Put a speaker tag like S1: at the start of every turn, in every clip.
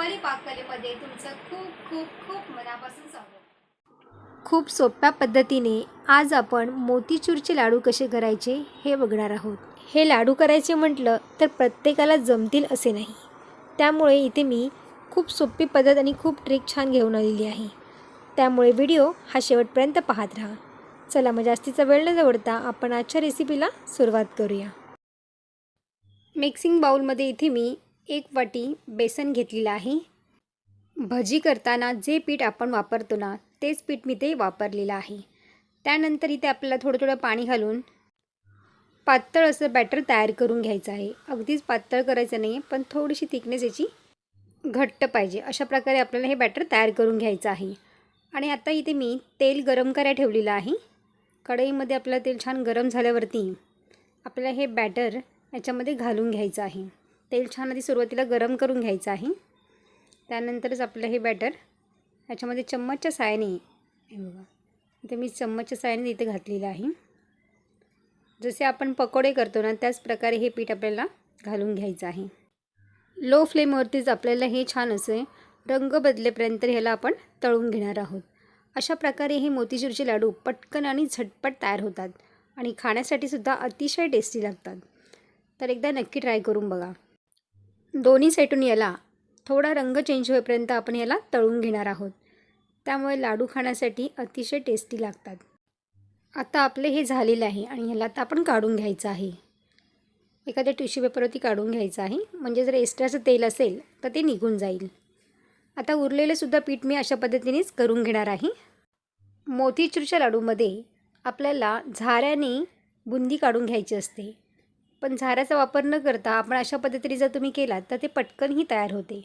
S1: रुपाली पाककलेमध्ये तुमचं खूप खूप खूप मनापासून स्वागत.
S2: खूप सोप्या पद्धतीने आज आपण मोतीचूरचे लाडू कसे करायचे हे बघणार आहोत. हे लाडू करायचे म्हटलं तर प्रत्येकाला जमतील असे नाही. त्यामुळे इथे मी खूप सोपी पद्धत आणि खूप ट्रिक छान घेऊन आलेली आहे. त्यामुळे व्हिडिओ हा शेवटपर्यंत पाहत राहा. चला मग जास्तीचा वेळ न जवळता आपण आजच्या रेसिपीला सुरुवात करूया. मिक्सिंग बाऊलमध्ये इथे मी एक वाटी बेसन घेतलेलं आहे. भजी करताना जे पीठ आपण वापरतो ना तेच पीठ मी ते वापरलेलं आहे. त्यानंतर इथे आपल्याला थोडं थोडं पाणी घालून पातळ असं बॅटर तयार करून घ्यायचं आहे. अगदीच पातळ करायचं नाही पण थोडीशी थिकनेस याची घट्ट पाहिजे. अशा प्रकारे आपल्याला हे बॅटर तयार करून घ्यायचं आहे. आणि आता इथे मी तेल गरम करायला ठेवलेलं आहे. कढईमध्ये आपलं तेल छान गरम झाल्यावरती आपल्याला हे बॅटर याच्यामध्ये घालून घ्यायचं आहे. तेल छान आधी सुरुवातीला गरम करून घ्यायचं आहे. त्यानंतरच आपलं हे बॅटर याच्यामध्ये चम्मचच्या सायाने हे बघा. इथे मी चम्मचच्या साहाय्याने इथे घातलेलं आहे. जसे आपण पकोडे करतो ना त्याच प्रकारे हे पीठ आपल्याला घालून घ्यायचं आहे. लो फ्लेमवरतीच आपल्याला हे छान असे रंग बदलेपर्यंत ह्याला आपण तळून घेणार आहोत. अशा प्रकारे हे मोतीचूरचे लाडू पटकन आणि झटपट तयार होतात आणि खाण्यासाठी सुद्धा अतिशय टेस्टी लागतात. तर एकदा नक्की ट्राय करून बघा. दोन्ही साईडून याला थोडा रंग चेंज होईपर्यंत आपण याला तळून घेणार आहोत. त्यामुळे लाडू खाण्यासाठी अतिशय टेस्टी लागतात. आता आपले हे झालेलं आहे आणि ह्याला आता आपण काढून घ्यायचं आहे. एखाद्या टिश्यू पेपरवरती काढून घ्यायचं आहे. म्हणजे जर एक्स्ट्राचं तेल असेल तर ते निघून जाईल. आता उरलेलेसुद्धा पीठ मी अशा पद्धतीनेच करून घेणार आहे. मोतीचूरच्या लाडूमध्ये आपल्याला झाऱ्याने बुंदी काढून घ्यायची असते. पण झाऱ्याचा वापर न करता आपण अशा पद्धतीने जर तुम्ही केलात तर ते पटकनही तयार होते.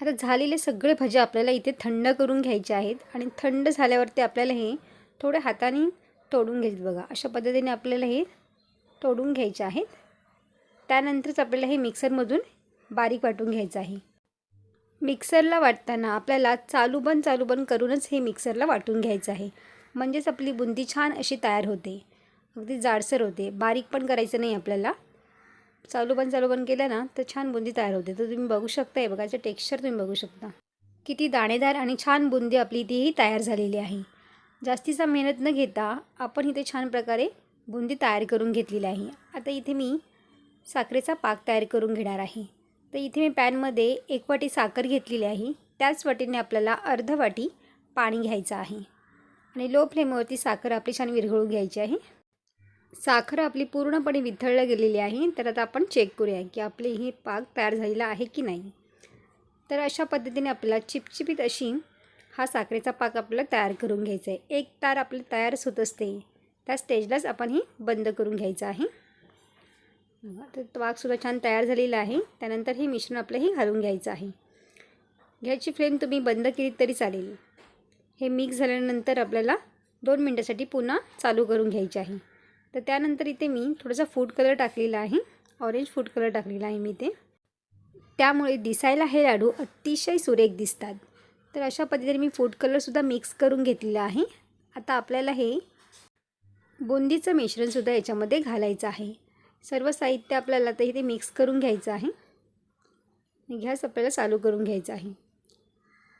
S2: आता झालेले सगळे भजे आपल्याला इथे थंड करून घ्यायचे आहेत आणि थंड झाल्यावरती आपल्याला हे थोडे हाताने तोडून घ्यायचे बघा. अशा पद्धतीने आपल्याला हे तोडून घ्यायचे आहेत. त्यानंतरच आपल्याला हे मिक्सरमधून बारीक वाटून घ्यायचं आहे. मिक्सरला वाटताना आपल्याला चालू बंद चालू बंद करूनच हे मिक्सरला वाटून घ्यायचं आहे. म्हणजेच आपली बुंदी छान अशी तयार होते. अगदी जाडसर होते. बारीक पण करायचं नाही आपल्याला. चालू बंद चालू बंद केलं ना तर छान बुंदी तयार होते. तर तुम्ही बघू शकता हे बघा याचं टेक्स्चर तुम्ही बघू शकता. किती दाणेदार आणि छान बुंदी आपली इथेही तयार झालेली आहे. जास्तीचा मेहनत न घेता आपण इथे छान प्रकारे बुंदी तयार करून घेतलेली आहे. आता इथे मी साखरेचा पाक तयार करून घेणार आहे. तर इथे मी पॅनमध्ये एक वाटी साखर घेतलेली आहे. त्याच वाटीने आपल्याला अर्ध वाटी पाणी घ्यायचं आहे. आणि लो फ्लेमवरती साखर आपली छान विरघळून घ्यायची आहे. साखर आपली पूर्णपणे विथळल्या गेलेली आहे. तर आता आपण चेक करूया की आपली ही पाक तयार झालेला आहे की नाही. तर अशा पद्धतीने आपल्याला चिपचिपीत अशी हा साखरेचा पाक आपल्याला तयार करून घ्यायचा आहे. एक तार आपली तयारच होत असते. त्या स्टेजलाच आपण ही बंद करून घ्यायचं आहे. तर पाकसुद्धा छान तयार झालेला आहे. त्यानंतर हे मिश्रण आपलं हे घालून घ्यायचं आहे. घ्यायची फ्लेम तुम्ही बंद केली तरी चालेल. हे मिक्स झाल्यानंतर आपल्याला दोन मिनटासाठी पुन्हा चालू करून घ्यायचे आहे. तर त्यानंतर इथे मी थोडासा फूड कलर टाकलेला आहे. ऑरेंज फूड कलर टाकलेला आहे मी ते त्यामुळे दिसायला हे लाडू अतिशय सुरेख दिसतात. तर अशा पद्धतीने मी फूड कलरसुद्धा मिक्स करून घेतलेला आहे. आता आपल्याला हे बुंदीचं मिश्रणसुद्धा याच्यामध्ये घालायचं आहे. सर्व साहित्य आपल्याला आता इथे मिक्स करून घ्यायचं आहे. गॅस आपल्याला चालू करून घ्यायचा आहे.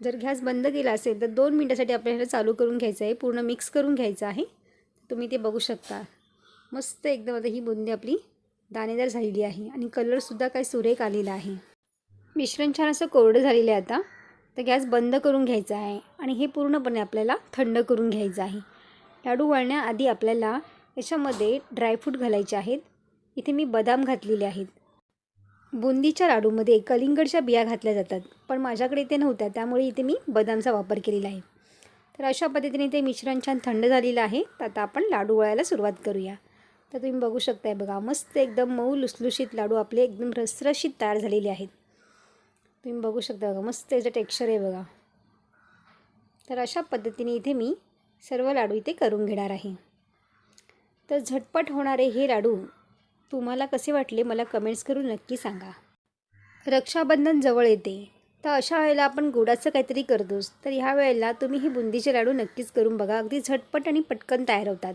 S2: जर गॅस बंद केला असेल तर दोन मिनटासाठी आपल्याला चालू करून घ्यायचं आहे. पूर्ण मिक्स करून घ्यायचं आहे. तुम्ही ते बघू शकता. मस्त एकदम आता ही बुंदी आपली दाणेदार झालेली आहे आणि कलरसुद्धा काय सुरेख आलेला आहे. मिश्रण छान असं कोरडं झालेलं आहे आता. तर गॅस बंद करून घ्यायचा आहे आणि हे पूर्णपणे आपल्याला थंड करून घ्यायचं आहे. लाडू वळण्याआधी आपल्याला याच्यामध्ये ड्रायफ्रूट घालायचे आहेत. इथे मी बदाम घातलेले आहेत. बुंदीच्या लाडूमध्ये कलिंगडच्या बिया घातल्या जातात पण माझ्याकडे इथे नव्हत्या त्यामुळे इथे मी बदामचा वापर केलेला आहे. तर अशा पद्धतीने ते मिश्रण छान थंड झालेलं आहे. तर आता आपण लाडू वळायला सुरुवात करूया. तर तुम्ही बघू शकताय बघा मस्त एकदम मऊ लुसलुशीत लाडू आपले एकदम रसरशीत तयार झालेले आहेत. तुम्ही बघू शकता बघा मस्त याचं टेक्स्चर आहे बघा. तर अशा पद्धतीने इथे मी सर्व लाडू इथे करून घेणार आहे. तर झटपट होणारे हे लाडू तुम्हाला कसे वाटले मला कमेंट्स करून नक्की सांगा. रक्षाबंधन जवळ येते. तर अशा वेळेला आपण गोडाचं काहीतरी करतोच तर ह्या वेळेला तुम्ही ही बुंदीचे लाडू नक्कीच करून बघा. अगदी झटपट आणि पटकन तयार होतात.